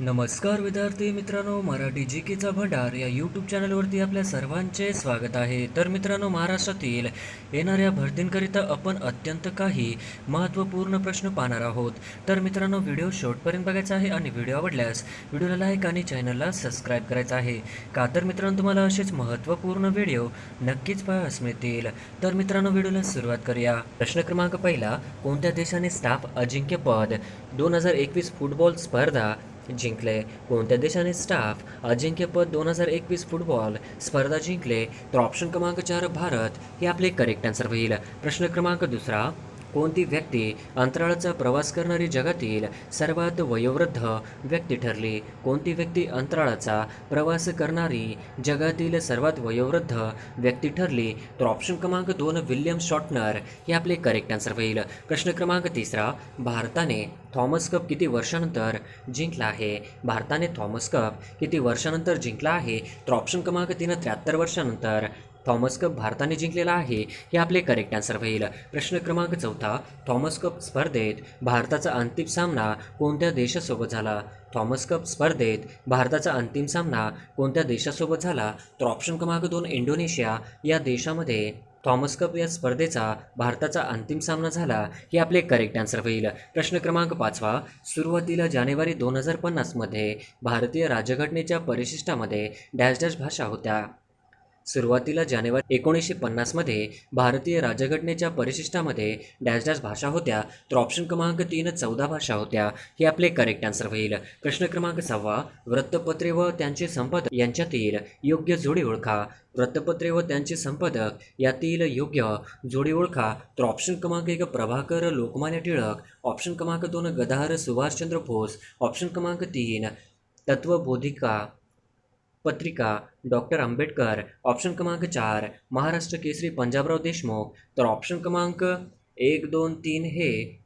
नमस्कार विद्यार्थी मित्रांनो मराठी जी केचा भंडार या यूट्यूब चॅनलवरती आपल्या सर्वांचे स्वागत आहे. तर मित्रांनो महाराष्ट्रातील येणाऱ्या भरतींकरिता आपण अत्यंत काही महत्त्वपूर्ण प्रश्न पाहणार आहोत. तर मित्रांनो व्हिडिओ शेवटपर्यंत बघायचा आहे आणि व्हिडिओ आवडल्यास व्हिडिओला लाईक आणि चॅनलला सबस्क्राईब करायचा आहे. का तर मित्रांनो तुम्हाला असेच महत्त्वपूर्ण व्हिडिओ नक्कीच पाहायला मिळतील. तर मित्रांनो व्हिडिओला सुरुवात करूया. प्रश्न क्रमांक पहिला कोणत्या देशाने स्टाफ अजिंक्यपद? दोन हजार एकवीस फुटबॉल स्पर्धा जिंकले. कोणत्या देशाने स्टाफ अजिंक्यपद दोन हजार एकवीस फुटबॉल स्पर्धा जिंकले. तर ऑप्शन क्रमांक चार भारत हे आपले करेक्ट आन्सर होईल. प्रश्न क्रमांक दुसरा कोणती व्यक्ती अंतराळाचा प्रवास करणारी जगातील सर्वात वयोवृद्ध व्यक्ती ठरली? कोणती व्यक्ती अंतराळाचा प्रवास करणारी जगातील सर्वात वयोवृद्ध व्यक्ती ठरली? तर ऑप्शन क्रमांक दोन विल्यम शॉर्टनर हे आपले करेक्ट आन्सर होईल. प्रश्न क्रमांक तिसरा भारताने थॉमस कप किती वर्षानंतर जिंकला आहे? भारताने थॉमस कप किती वर्षानंतर जिंकला आहे? तर ऑप्शन क्रमांक तीन त्र्याहत्तर वर्षानंतर थॉमस कप भारताने जिंकलेला आहे हे आपले करेक्ट आन्सर होईल. प्रश्न क्रमांक चौथा थॉमस कप स्पर्धेत भारताचा अंतिम सामना कोणत्या देशासोबत झाला? थॉमस कप स्पर्धेत भारताचा अंतिम सामना कोणत्या देशासोबत झाला? तर ऑप्शन क्रमांक दोन इंडोनेशिया. या देशामध्ये थॉमस कप या स्पर्धेचा भारताचा अंतिम सामना झाला हे आपले करेक्ट आन्सर होईल. प्रश्न क्रमांक पाचवा सुरुवातीला जानेवारी दोन हजार पन्नासमध्ये भारतीय राज्यघटनेच्या परिशिष्टामध्ये डॅश डॅश भाषा होत्या. सुरुवातीला जानेवारी एकोणीसशे पन्नासमध्ये भारतीय राज्यघटनेच्या परिशिष्टामध्ये डॅश डॅश भाषा होत्या तर ऑप्शन क्रमांक तीन चौदा भाषा होत्या. हे आपले करेक्ट आन्सर होईल. प्रश्न क्रमांक सहावा वृत्तपत्रे व त्यांचे संपादक यांच्यातील योग्य जोडी ओळखा. वृत्तपत्रे व त्यांचे संपादक यातील योग्य जोडी ओळखा. तर ऑप्शन क्रमांक एक प्रभाकर लोकमान्य टिळक. ऑप्शन क्रमांक दोन गदाहर सुभाषचंद्र बोस. ऑप्शन क्रमांक तीन तत्वबोधिका. पत्रिका डॉक्टर आंबेडकर ऑप्शन क्रमांक चार महाराष्ट्र केसरी पंजाबराव देशमुख. तर ऑप्शन क्रमांक एक दोन तीन हे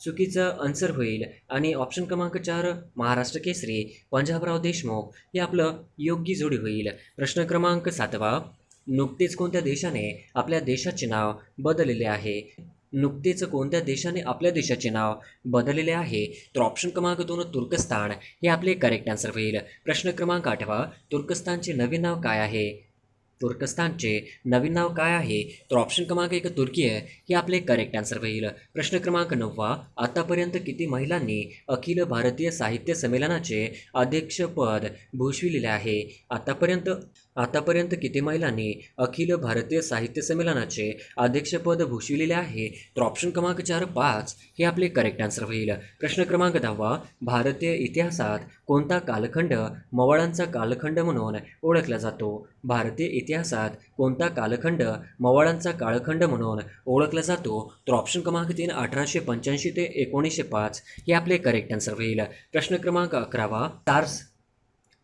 चुकीचं आन्सर होईल. आणि ऑप्शन क्रमांक चार महाराष्ट्र केसरी पंजाबराव देशमुख. हे आपलं योग्य जोडी होईल. प्रश्न क्रमांक सातवा. नुकतेच कोणत्या देशाने आपल्या देशाचे नाव बदललेले आहे? नुकतेच कोणत्या देशाने आपल्या देशाचे नाव बदललेले आहे? तर ऑप्शन क्रमांक दोन तुर्कस्तान. हे आपले करेक्ट आन्सर होईल. प्रश्न क्रमांक आठवा. तुर्कस्तानचे नवीन नाव काय आहे? तुर्कस्तानचे नवीन नाव काय आहे? तर ऑप्शन क्रमांक एक तुर्की आहे. हे आपले करेक्ट आन्सर होईल. प्रश्न क्रमांक नववा. आतापर्यंत किती महिलांनी अखिल भारतीय साहित्य संमेलनाचे अध्यक्षपद भूषविलेले आहे? आतापर्यंत आतापर्यंत किती महिलांनी अखिल भारतीय साहित्य संमेलनाचे अध्यक्षपद भूषविलेले आहे? तर ऑप्शन क्रमांक चार पाच हे आपले करेक्ट आन्सर होईल. प्रश्न क्रमांक दहावा भारतीय इतिहासात कोणता कालखंड मवाळांचा कालखंड म्हणून ओळखला जातो? भारतीय इतिहासात कोणता कालखंड मवाळांचा कालखंड म्हणून ओळखला जातो? तर ऑप्शन क्रमांक तीन अठराशे पंच्याऐंशी ते एकोणीसशे पाच हे आपले करेक्ट आन्सर होईल. प्रश्न क्रमांक अकरावा तार्स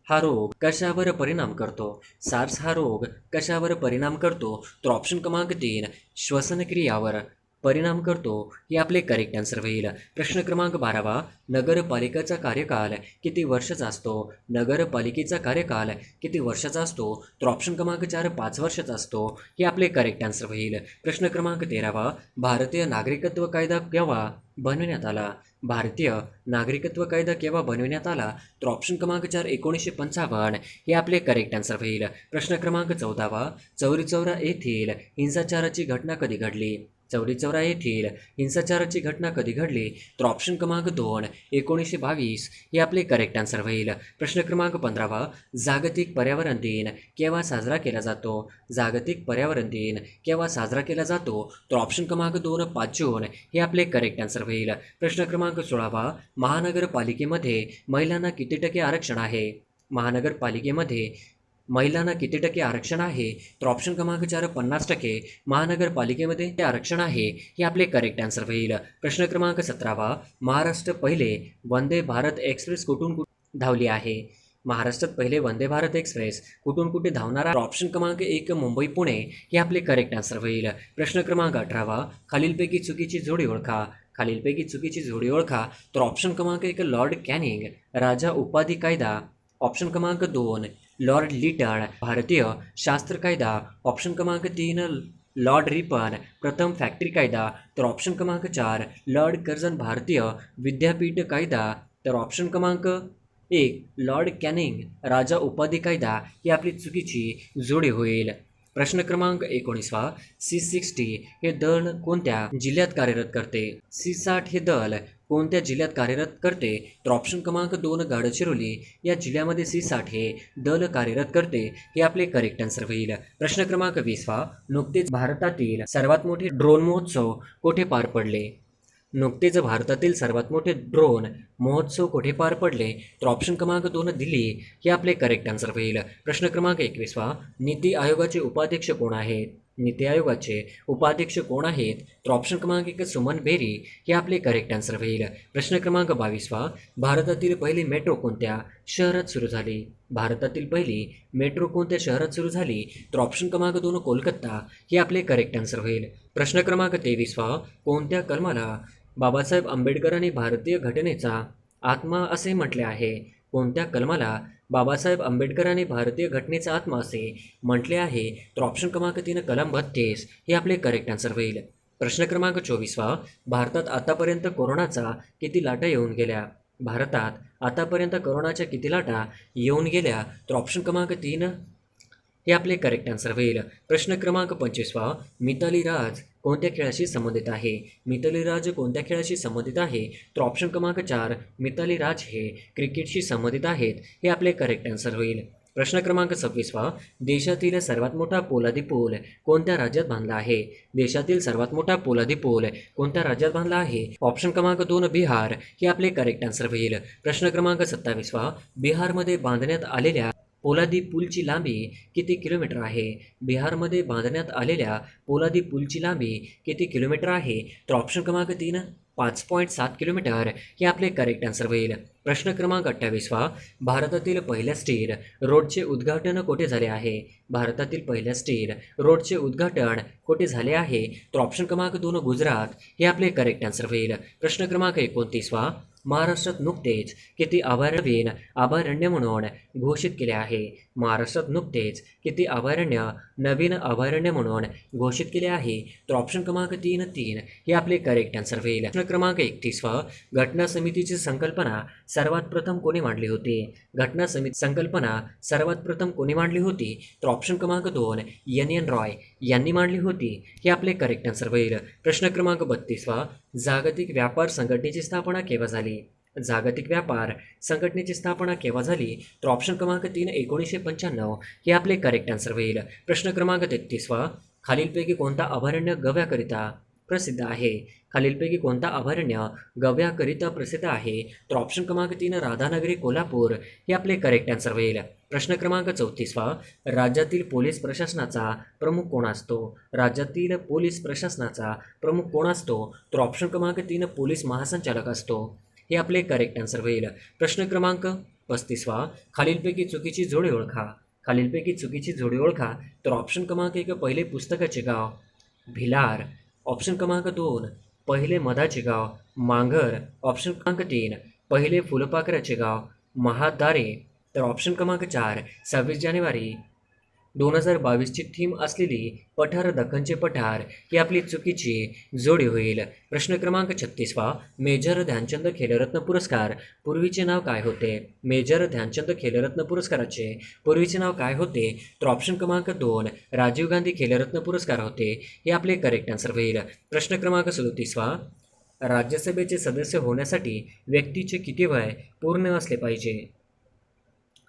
हा रोग कशावर परिणाम करतो? सार्स हा रोग कशावर परिणाम करतो? तर ऑप्शन क्रमांक तीन श्वसनक्रियावर परिणाम करतो हे आपले करेक्ट आन्सर होईल. प्रश्न क्रमांक बारावा नगरपालिकेचा कार्यकाल किती वर्षाचा असतो? नगरपालिकेचा कार्यकाल किती वर्षाचा असतो? तर ऑप्शन क्रमांक चार पाच वर्षाचा असतो हे आपले करेक्ट आन्सर होईल. प्रश्न क्रमांक तेरावा भारतीय नागरिकत्व कायदा केव्हा बनवण्यात आला? भारतीय नागरिकत्व कायदा केव्हा बनविण्यात आला तर ऑप्शन क्रमांक चार एकोणीसशे पंचावन्न. हे आपले करेक्ट आन्सर होईल. प्रश्न क्रमांक चौदावा चौरी चौरा येथील हिंसाचाराची घटना कधी घडली? चौरी चौरा येथील हिंसाचाराची घटना कधी घडली? तर ऑप्शन क्रमांक दोन एकोणीसशे बावीस हे आपले करेक्ट आन्सर होईल. प्रश्न क्रमांक पंधरावा जागतिक पर्यावरण दिन केव्हा साजरा केला जातो? जागतिक पर्यावरण दिन केव्हा साजरा केला जातो? तर ऑप्शन क्रमांक दोन पाच जून हे आपले करेक्ट आन्सर होईल. प्रश्न क्रमांक सोळावा महानगरपालिकेमध्ये महिलांना किती टक्के आरक्षण आहे? महानगरपालिकेमध्ये महिलांना किती टक्के आरक्षण आहे? तर ऑप्शन क्रमांक चार पन्नास टक्के. महानगरपालिकेमध्ये ते आरक्षण आहे हे आपले करेक्ट आन्सर होईल. प्रश्न क्रमांक सतरावा. महाराष्ट्र पहिले वंदे भारत एक्सप्रेस कुठून कुठे धावली आहे? महाराष्ट्रात पहिले वंदे भारत एक्सप्रेस कुठून कुठे धावणारा ऑप्शन क्रमांक एक मुंबई पुणे. हे आपले करेक्ट आन्सर होईल. प्रश्न क्रमांक अठरावा. खालीलपैकी चुकीची जोडी ओळखा. खालीलपैकी चुकीची जोडी ओळखा. तर ऑप्शन क्रमांक एक लॉर्ड कॅनिंग राजा उपाधी कायदा. ऑप्शन क्रमांक दोन लॉर्ड लिटन भारतीय शास्त्र कायदा ऑप्शन क्रमांक तीन लॉर्ड रिपन प्रथम फॅक्टरी कायदा तर ऑप्शन क्रमांक चार लॉर्ड कर्जन भारतीय विद्यापीठ कायदा तर ऑप्शन क्रमांक एक लॉर्ड कॅनिंग राजा उपाधी कायदा ही आपली चुकीची जोडी होईल. प्रश्न क्रमांक एकोणीसवा सी सिक्स्टी हे दल कोणत्या जिल्ह्यात कार्यरत करते? सी साठ हे दल कोणत्या जिल्ह्यात कार्यरत करते? तर ऑप्शन क्रमांक दोन गडचिरोली. या जिल्ह्यामध्ये सी साठ हे दल कार्यरत करते. हे आपले करेक्ट आन्सर होईल. प्रश्न क्रमांक वीसवा नुकतेच भारतातील सर्वात मोठे ड्रोन महोत्सव कोठे पार पडले? नुकतेच भारतातील सर्वात मोठे ड्रोन महोत्सव कोठे पार पडले? तर ऑप्शन क्रमांक दोन दिल्ली. हे आपले करेक्ट आन्सर होईल. प्रश्न क्रमांक एकवीसवा नीती आयोगाचे उपाध्यक्ष कोण आहेत? नीती आयोगाचे उपाध्यक्ष कोण आहेत? तर ऑप्शन क्रमांक एक सुमन बेरी हे आपले करेक्ट आन्सर होईल. प्रश्न क्रमांक बावीसवा. भारतातील पहिली मेट्रो कोणत्या शहरात सुरू झाली? भारतातील पहिली मेट्रो कोणत्या शहरात सुरू झाली? तर ऑप्शन क्रमांक दोन कोलकाता. हे आपले करेक्ट आन्सर होईल. प्रश्न क्रमांक तेवीसवा. कोणत्या कलमाला बाबासाहेब आंबेडकरांनी भारतीय घटनेचा आत्मा असे म्हटले आहे? कोणत्या कलमाला बाबासाहेब आंबेडकरांनी भारतीय घटनेचा आत्मा असे म्हटले आहे. तर ऑप्शन क्रमांक तीन कलम बत्तीस हे आपले करेक्ट आन्सर होईल. प्रश्न क्रमांक चोवीसवा भारतात आतापर्यंत कोरोनाचा किती लाटा येऊन गेल्या? भारतात आतापर्यंत कोरोनाच्या किती लाटा येऊन गेल्या? तर ऑप्शन क्रमांक तीन हे आपले करेक्ट आन्सर होईल. प्रश्न क्रमांक पंचवीसवा. मिताली राज कोणत्या खेळाशी संबंधित आहे? मिताली राज कोणत्या खेळाशी संबंधित आहे? तर ऑप्शन क्रमांक चार मिताली राज हे क्रिकेटशी संबंधित आहेत. हे आपले करेक्ट आन्सर होईल. प्रश्न क्रमांक सव्वीसवा. देशातील सर्वात मोठा पोलादी पूल कोणत्या राज्यात बांधला आहे? देशातील सर्वात मोठा पोलादी पूल कोणत्या राज्यात बांधला आहे? ऑप्शन क्रमांक दोन बिहार. हे आपले करेक्ट आन्सर होईल. प्रश्न क्रमांक सत्तावीसवा. बिहारमध्ये बांधण्यात आलेल्या पोलादी पूलची लांबी किती किलोमीटर आहे? बिहारमध्ये बांधण्यात आलेल्या पोलादी पूलची लांबी किती किलोमीटर आहे? तर ऑप्शन क्रमांक तीन पाच पॉईंट सात किलोमीटर. हे आपले करेक्ट आन्सर होईल. प्रश्न क्रमांक अठ्ठावीसवा भारतातील पहिल्या स्टील रोडचे उद्घाटन कोठे झाले आहे? भारतातील पहिल्या स्टील रोडचे उद्घाटन कोठे झाले आहे? तर ऑप्शन क्रमांक दोन गुजरात. हे आपले करेक्ट आन्सर होईल. प्रश्न क्रमांक एकोणतीसवा महाराष्ट्रात नुकतेच किती अभयारण्यीन अभयारण्य म्हणून घोषित केले आहे. महाराष्ट्रात नुकतेच किती अभयारण्य नवीन अभयारण्य म्हणून घोषित केले आहे. तर ऑप्शन क्रमांक तीन तीन हे आपले करेक्ट आन्सर होईल. प्रश्न क्रमांक एकतीसवा घटना समितीची संकल्पना सर्वात प्रथम कोणी मांडली होती? घटना समिती संकल्पना सर्वात प्रथम कोणी मांडली होती? तर ऑप्शन क्रमांक दोन एन एन रॉय यांनी मांडली होती. हे आपले करेक्ट आन्सर होईल. प्रश्न क्रमांक बत्तीसवा जागतिक व्यापार संघटनेची स्थापना केव्हा झाली? जागतिक व्यापार संघटनेची स्थापना केव्हा झाली? तर ऑप्शन क्रमांक तीन एकोणीसशे पंच्याण्णव. हे आपले करेक्ट आन्सर होईल. प्रश्न क्रमांक तेहतीसवा खालीलपैकी कोणता अभयारण्य गव्याकरिता प्रसिद्ध आहे. खालीलपैकी कोणता अभयारण्य गव्याकरिता प्रसिद्ध आहे? तर ऑप्शन क्रमांक तीन राधानगरी कोल्हापूर. हे आपले करेक्ट आन्सर होईल. प्रश्न क्रमांक चौतीसवा. राज्यातील पोलीस प्रशासनाचा प्रमुख कोण असतो? राज्यातील पोलीस प्रशासनाचा प्रमुख कोण असतो? तर ऑप्शन क्रमांक तीन पोलीस महासंचालक असतो. हे आपले करेक्ट आन्सर होईल. प्रश्न क्रमांक पस्तीसवा. खालीलपैकी चुकीची जोडी ओळखा. खालीलपैकी चुकीची जोडी ओळखा. तर ऑप्शन क्रमांक एक पहिले पुस्तकाचे गाव. भिलार. ऑप्शन क्रमांक दोन पहिले मधाचे गाव मांगर ऑप्शन क्रमांक तीन पहिले फुलपाखराचे गाव महादारे. तर ऑप्शन क्रमांक चार सव्वीस जानेवारी दोन हजार बावीसची थीम असलेली पठार दख्खनचे पठार ही आपली चुकीची जोडी होईल. प्रश्न क्रमांक छत्तीसवा मेजर ध्यानचंद खेलरत्न पुरस्कार. पूर्वीचे नाव काय होते? मेजर ध्यानचंद खेलरत्न पुरस्काराचे. पूर्वीचे नाव काय होते? तर ऑप्शन क्रमांक दोन राजीव गांधी खेलरत्न पुरस्कार होते. हे आपले करेक्ट आन्सर होईल. प्रश्न क्रमांक सदोतीसवा राज्यसभेचे सदस्य होण्यासाठी व्यक्तीचे किती वय पूर्ण असले पाहिजे?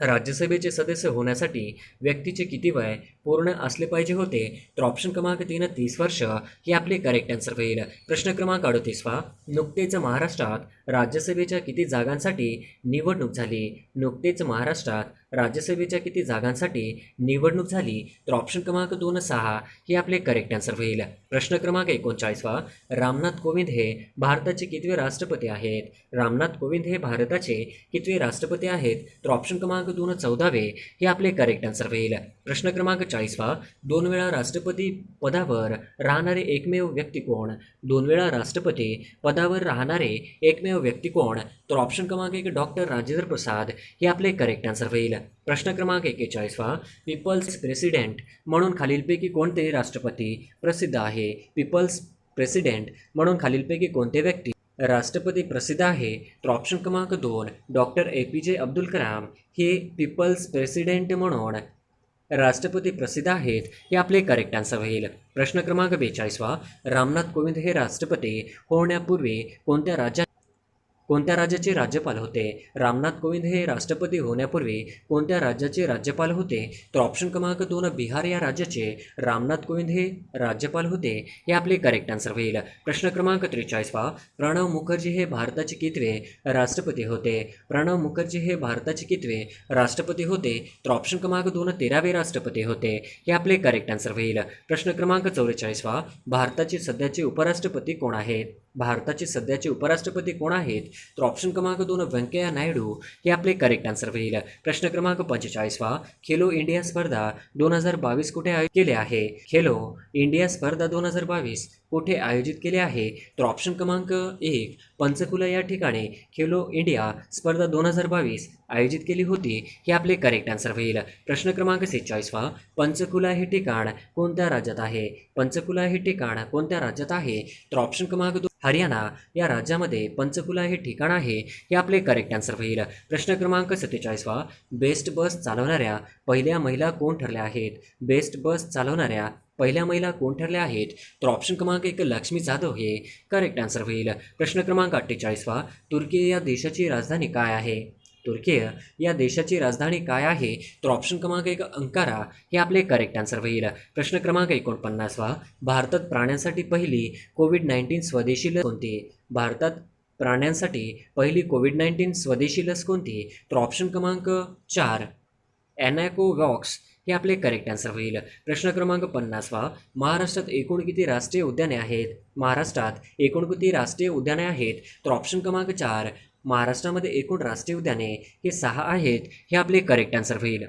राज्यसभेचे सदस्य होण्यासाठी व्यक्तीचे किती वय पूर्ण असले पाहिजे होते? तर ऑप्शन क्रमांक तीन तीस वर्ष. हे आपले करेक्ट आन्सर होईल. प्रश्न क्रमांक अडतीसवा नुकतेच महाराष्ट्रात राज्यसभेच्या किती जागांसाठी निवडणूक झाली? नुकतेच महाराष्ट्रात राज्यसभेच्या किती जागांसाठी निवडणूक झाली तर ऑप्शन क्रमांक दोन सहा हे आपले करेक्ट आन्सर होईल. प्रश्न क्रमांक एकोणचाळीसवा रामनाथ कोविंद हे भारताचे कितवे राष्ट्रपती आहेत? रामनाथ कोविंद हे भारताचे कितवे राष्ट्रपती आहेत? तर ऑप्शन क्रमांक दोन चौदावे हे आपले करेक्ट आन्सर होईल. प्रश्न क्रमांक चाळीसवा दोन वेळा राष्ट्रपती पदावर राहणारे एकमेव व्यक्ती कोण? दोन वेळा राष्ट्रपती पदावर राहणारे एकमेव व्यक्ती कोण? तर ऑप्शन क्रमांक एक डॉक्टर राजेंद्र प्रसाद हे आपले करेक्ट आन्सर होईल. प्रश्न क्रमांक एक्केचाळीसवा पीपल्स प्रेसिडेंट म्हणून खालीलपैकी कोणते राष्ट्रपती प्रसिद्ध आहे? पीपल्स प्रेसिडेंट म्हणून खालीलपैकी कोणते व्यक्ती राष्ट्रपती प्रसिद्ध आहे? तर ऑप्शन क्रमांक दोन डॉक्टर ए पी जे अब्दुल कलाम हे पीपल्स प्रेसिडेंट म्हणून राष्ट्रपती प्रसिद्ध आहेत हे आपले करेक्ट आन्सर होईल. प्रश्न क्रमांक बेचाळीसवा रामनाथ कोविंद हे राष्ट्रपती होण्यापूर्वी कोणत्या राज्यात कोणत्या राज्याचे राज्यपाल होते? रामनाथ कोविंद हे राष्ट्रपती होण्यापूर्वी कोणत्या राज्याचे राज्यपाल होते? तर ऑप्शन क्रमांक दोन बिहार या राज्याचे. रामनाथ कोविंद हे राज्यपाल होते. हे आपले करेक्ट आन्सर होईल. प्रश्न क्रमांक त्रेचाळीस पहा. प्रणव मुखर्जी हे भारताचे कितवे? राष्ट्रपती होते. प्रणव मुखर्जी हे भारताचे कितवे? राष्ट्रपती होते. तर ऑप्शन क्रमांक दोन तेरावे राष्ट्रपती होते. हे आपले करेक्ट आन्सर होईल. प्रश्न क्रमांक चौवेचाळीसवा भारताचे सध्याचे उपराष्ट्रपती कोण आहेत? भारताचे सध्याचे उपराष्ट्रपती कोण आहेत? तर ऑप्शन क्रमांक दोन व्यंकय्या नायडू. हे आपले करेक्ट आन्सर होईल. प्रश्न क्रमांक पंचेचाळीसवा खेलो इंडिया स्पर्धा दोन हजार बावीस कुठे केले आहे? खेलो इंडिया स्पर्धा दोन हजार बावीस. कुठे आयोजित केले आहे? तर ऑप्शन क्रमांक एक पंचकुला या ठिकाणी खेलो इंडिया स्पर्धा दोन हजार बावीस आयोजित केली होती. हे आपले करेक्ट आन्सर होईल. प्रश्न क्रमांक सेहेचाळीसवा पंचकुला हे ठिकाण कोणत्या राज्यात आहे? पंचकुला हे ठिकाण कोणत्या राज्यात आहे? तर ऑप्शन क्रमांक दोन हरियाणा या राज्यामध्ये पंचकुला हे ठिकाण आहे. हे आपले करेक्ट आन्सर होईल. प्रश्न क्रमांक सत्तेचाळीसवा बेस्ट बस चालवणाऱ्या पहिल्या महिला कोण ठरल्या आहेत? बेस्ट बस चालवणाऱ्या पहिल्या महिला कोण ठरल्या आहेत? तर ऑप्शन क्रमांक एक लक्ष्मी जाधव हे. करेक्ट आन्सर होईल. प्रश्न क्रमांक अठ्ठेचाळीसवा तुर्की या देशाची राजधानी काय आहे? तुर्कीय या देशाची राजधानी काय आहे? तर ऑप्शन क्रमांक एक अंकारा. हे आपले करेक्ट आन्सर होईल. प्रश्न क्रमांक एकोणपन्नासवा भारतात प्राण्यांसाठी पहिली कोविड नाईन्टीन स्वदेशी लस कोणती? भारतात प्राण्यांसाठी पहिली कोविड नाईन्टीन स्वदेशी लस कोणती? तर ऑप्शन क्रमांक चार. ॲनॅकोवॉक्स हे आपले करेक्ट आन्सर होईल. प्रश्न क्रमांक पन्नासवा महाराष्ट्रात एकूण किती राष्ट्रीय उद्याने आहेत? महाराष्ट्रात एकूण किती राष्ट्रीय उद्याने आहेत? तर ऑप्शन क्रमांक चार महाराष्ट्रामध्ये एकूण राष्ट्रीय उद्याने हे सहा आहेत. हे आपले करेक्ट आन्सर होईल.